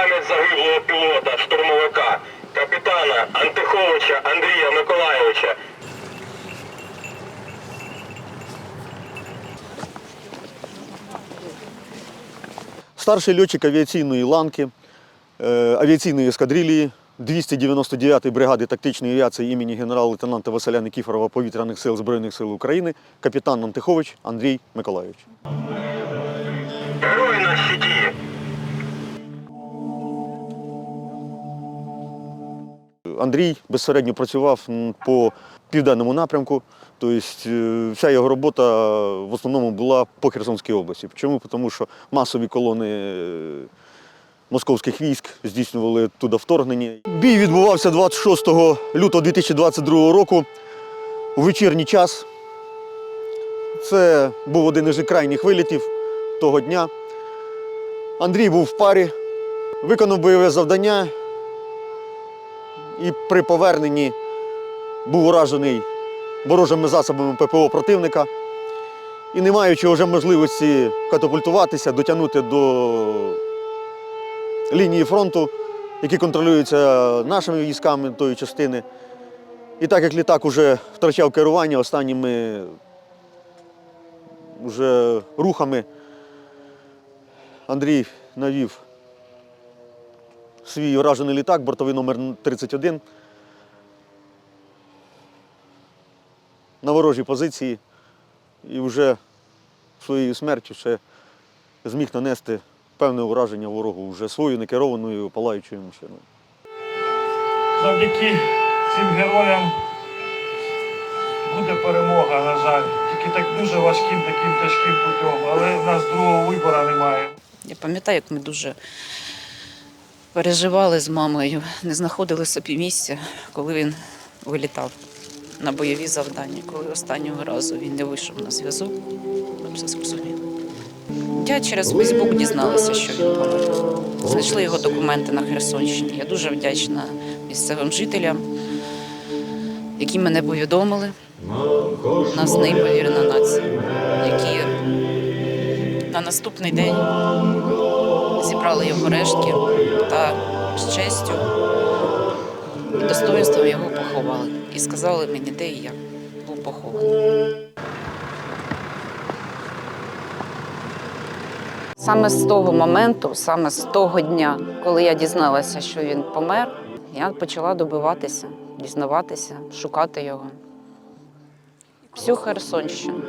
пам'ять загиблого пілота, штурмовика, капітана Антиховича Андрія Миколайовича. Старший льотчик авіаційної ланки, е, авіаційної ескадрилії 299-ї бригади тактичної авіації імені генерал-лейтенанта Василя Никіфорова Повітряних сил Збройних сил України, капітан Антихович Андрій Миколайович. Андрій безсередньо працював по південному напрямку. Тобто е, вся його робота в основному була по Херсонській області. Чому? Тому що масові колони е, московських військ здійснювали туди вторгнення. Бій відбувався 26 лютого 2022 року у вечірній час. Це був один із крайніх вилітів того дня. Андрій був в парі, виконав бойове завдання і при поверненні був уражений ворожими засобами ППО противника. І не маючи вже можливості катапультуватися, дотягнути до лінії фронту, які контролюються нашими військами тої частини. І так як літак вже втрачав керування останніми вже рухами, Андрій навів свій уражений літак, бортовий номер 31, на ворожій позиції і вже своєю смертю ще зміг нанести певне ураження ворогу вже свою некерованою палаючою машиною. Завдяки цим героям буде перемога, на жаль. Тільки так дуже важким, таким тяжким путем. Але в нас другого вибору немає. Я пам'ятаю, як ми дуже переживали з мамою, не знаходили собі місця, коли він вилітав на бойові завдання, коли останнього разу він не вийшов на зв'язок. Все зрозуміли. Я через Фейсбук дізналася, що він помер. Знайшли його документи на Херсонщині. Я дуже вдячна місцевим жителям, які мене повідомили. У нас неймовірна нація, які на наступний день зібрали його рештки та з честю і достоинством його поховали. І сказали мені, де і як був похований. Саме з того моменту, саме з того дня, коли я дізналася, що він помер, я почала добиватися, дізнаватися, шукати його. Всю Херсонщину.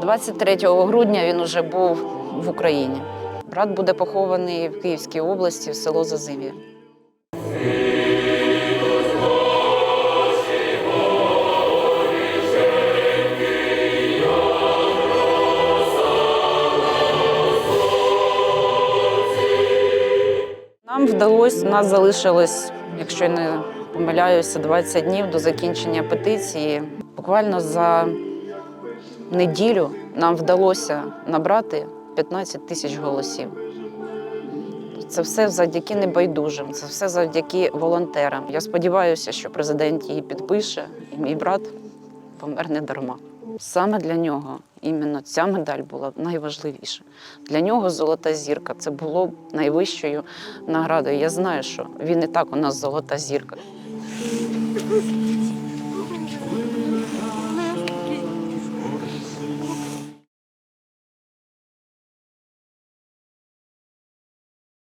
23 грудня він уже був в Україні. Брат буде похований в Київській області, в село Зазив'я. Нам вдалося, у нас залишилось, якщо не помиляюся, 20 днів до закінчення петиції. Буквально за неділю нам вдалося набрати 15 тисяч голосів. Це все завдяки небайдужим, це все завдяки волонтерам. Я сподіваюся, що президент її підпише, і мій брат помер не дарма. Саме для нього іменно ця медаль була найважливіша. Для нього золота зірка це було найвищою наградою. Я знаю, що він і так у нас золота зірка.